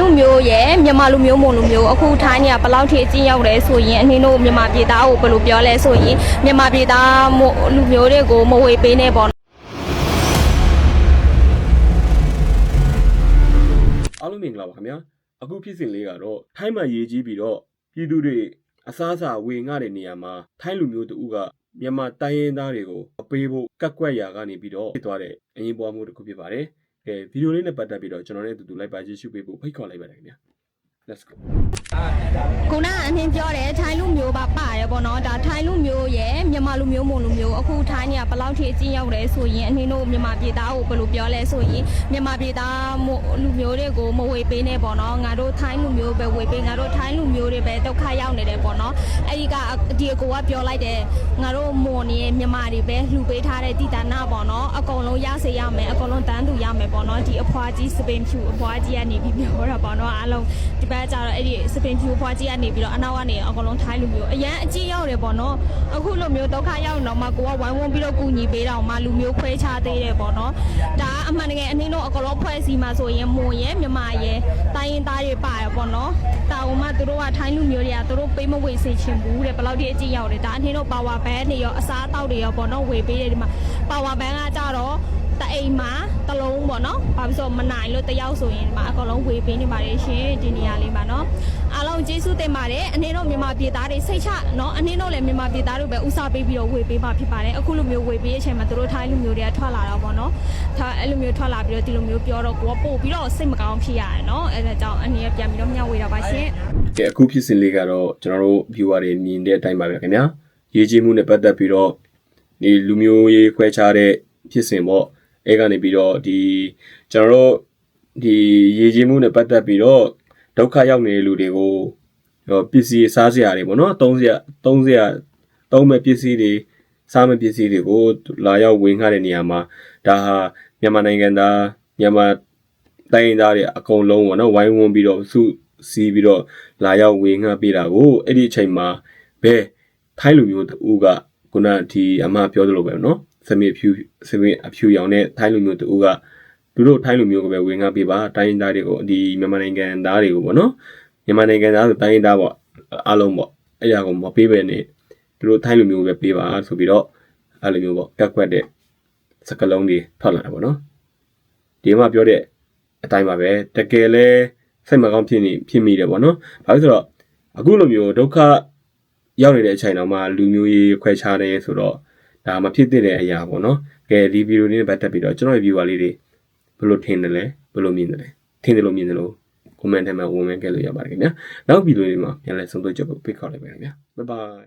လူမျိုးရဲ့မြန်မာလူမျိုးမုံလူမျိုးအခုထိုင်းနေကဘယ်လောက်ထိအကျဉ်းရောက်လဲဆိုရင်အနည်းတို့မြန်မာပြည်သားကိုဘယ်လိုပြောလဲဆိုရင်မြန်မာပြည်သားမို့လူမျိုးတွေကိုမဝေပေးနဲ့ပေါ့နော်အားလုံးမင်္ဂလာပါခင်ဗျာအခုဖြစ်စဉ်လေးကတော့ထိုင်းမှာရေးကြီးပြီးတော့ပြည်သူတွေအစားအစာဝေငှတဲ့နေရာမှာထိုင်းလူမျိုးတဦးကမြန်မာတိုင်းရင်းသားတွေကိုအပေးဖို့ကက်ကွက်ရာကနေပြီးတော့ဖြစ်သွားတဲ့အရင်ပွားမှုတစ်ခုဖြစ်ပါတယ် အဲဗီဒီယိုလေးနဲ့ပတ်သက်ပြီးတော့ကျွန်တော်နဲ့အတူတူလိုက်ပါကြည့်ရှုပေးဖို့ဖိတ်ခေါ်လိုက်ပါတယ်ခင်ဗျာ let's go ခုနကအနှင်းပြောတယ်ထိုင်းလူမျိုးပါပါတယ်ပေါ့နော်ဒါထိုင်းလူမျိုးရဲ့ မြန်မာလူမျိုးမုံလူမျိုးအခုထိုင်းနေကဘယ်လောက်ထိအကျဉ်းရောက်လဲဆိုရင်အနှင်းတို့မြန်မာပြည်သားကိုဘယ်လိုပြောလဲဆိုရင်မြန်မာပြည်သားမို့လူမျိုးတွေကိုမဝေပေးနဲ့ပေါ့နော်ငါတို့ထိုင်းလူမျိုးပဲဝေပေးငါတို့ထိုင်းလူမျိုးတွေပဲဒုက္ခရောက်နေတယ်ပေါ့နော်အဲ့ဒီကဒီအကိုကပြောလိုက်တယ်ငါတို့မွန်နေမြန်မာတွေပဲလှူပေးထားတဲ့တည်တနာပေါ့နော်အကုန်လုံးရစေရမယ်အကုန်လုံးတန်းတူရမယ်ပေါ့နော်ဒီအဖွားကြီးစပင်ဖြူအဖွားကြီးကနေပြီးပြောတာပေါ့နော်အားလုံးဒီဘက်ကျတော့အဲ့ဒီစပင်ဖြူအဖွားကြီးကနေပြီးတော့အနောက်ကနေအကုန်လုံးထိုင်းလူမျိုးအရန်အကြီးရောက်တယ်ပေါ့နော်အခုလိုမျိုးဒုက္ခရောက်နေတော့မှကိုကဝိုင်းဝန်းပြီးတော့ကူညီပေးတော့မှလူမျိုးခွဲခြားသေးတယ်ပေါ့နော်ဒါအမှန်တကယ်အနှင်းတို့အကုန်လုံးဖွဲ့စည်းမှာဆိုရင်မွန်ရဲ့မြန်မာရဲ့တိုင်းရင်းသားတွေပါရပေါ့နော်တာဝန်မှသူတို့ကထိုင်းလူမျိုးတွေကသူတို့ပေးမဝေစေချင်ဘူးတဲ့ဘယ်လောက်ထိအကြီးရောက်တယ်ဒါအနှင်းတို့ပါဝါဘန်တွေရောအစားအသောက်တွေရောပေါ့နော်ဝေပေးတယ်ဒီမှာပါဝါဘန်ကကြတော့တအိမ်မှာတစ်လုံးပေါ့နော်။ဘာဖြစ်လို့မနိုင်လို့တယောက်ဆိုရင်ဒီမှာအကုန်လုံးဝေပေးနေပါတယ်ရှင်ဒီနေရာလေးမှာနော်။ အားလုံးကျေးဇူးတင်ပါတယ်။အနေတို့မြန်မာပြည်သားတွေစိတ်ချနော်အနေတို့လည်းမြန်မာပြည်သားတွေပဲဥစားပေးပြီးတော့ဝေပေးပါဖြစ်ပါတယ်။အခုလိုမျိုးဝေပေးတဲ့အချိန်မှာတို့ထိုင်းလူမျိုးတွေကထွက်လာတော့ပေါ့နော်။ထားအဲ့လိုမျိုးထွက်လာပြီးတော့ဒီလိုမျိုးပြောတော့ကိုကပို့ပြီးတော့စိတ်မကောင်းဖြစ်ရတယ်နော်။အဲဒါကြောင့်အနေကပြန်ပြီးတော့မျှဝေတာပါရှင်။ကဲအခုဖြစ်စဉ်လေးကတော့ကျွန်တော်တို့ viewer တွေမြင်တဲ့အတိုင်းပါပဲခင်ဗျာရေးကြီးမှုနဲ့ပတ်သက်ပြီးတော့ဒီလူမျိုးရေးခွဲခြားတဲ့ဖြစ်စဉ်ပေါ့အဲကနေပြီးတော့ဒီကျွန်တော်တို့ဒီရေးကြီးမှုနဲ့ပတ်သက်ပြီးတော့ ဒုက္ခရောက်နေတဲ့လူတွေကိုပစ္စည်းစားစရာတွေပေါ့နော်သုံးစရာသုံးစရာသုံးမဲ့ပစ္စည်းတွေစားမဲ့ပစ္စည်းတွေကိုလာရောက်ဝင်ခတဲ့နေရာမှာဒါဟာမြန်မာနိုင်ငံသားမြန်မာတိုင်းရင်းသားတွေအကုန်လုံးပေါ့နော်ဝိုင်းဝန်းပြီးတော့စုစည်းပြီးတော့လာရောက်ဝင်ခပေးတာကိုအဲ့ဒီအချိန်မှာဘဲထိုင်းလူမျိုးတူကခုနဒီအမပြောသလိုပဲနော်စမေဖြူစမေအဖြူရောင်နဲ့ထိုင်းလူမျိုးတူက သူတို့ထိုင်းလူမျိုးကိုပဲဝင်ငှပေးပါတိုင်းရင်းသားတွေကိုဒီမြန်မာနိုင်ငံသားတွေကိုပေါ့နော်မြန်မာနိုင်ငံသားဆိုတိုင်းရင်းသားပေါ့အားလုံးပေါ့အဲ့ဒါကိုမပေးပဲနဲ့သူတို့ထိုင်းလူမျိုးကိုပဲပေးပါဆိုပြီးတော့အဲ့လိုမျိုးပေါ့ကက်ကွက်တဲ့စကလုံးတွေထွက်လာတယ်ပေါ့နော်ဒီမှာပြောတဲ့အတိုင်းပါပဲတကယ်လဲစိတ်မကောင်းဖြစ်နေဖြစ်မိတယ်ပေါ့နော်ဘာလို့ဆိုတော့အခုလိုမျိုးဒုက္ခရောက်နေတဲ့အချိန်တော့မှလူမျိုးရေးခွဲခြားနေဆိုတော့ဒါမဖြစ်တဲ့အရာပေါ့နော်ကဲဒီဗီဒီယိုလေးနဲ့ပတ်သက်ပြီးတော့ကျွန်တော်ရဲ့ viewer လေးတွေ ဘယ်လိုထင်တယ်လဲဘယ်လိုမြင်တယ်လဲထင်တယ်လို့မြင်တယ်လို့ comment ထဲမှာဝင်ဝင်ခဲ့လို့ရပါတယ်ခင်ဗျာ။နောက်ဗီဒီယိုလေးမှာပြန်လည်ဆုံတွေ့ကြဖို့ဖိတ်ခေါ်လိုက်ပါခင်ဗျာ။ Bye bye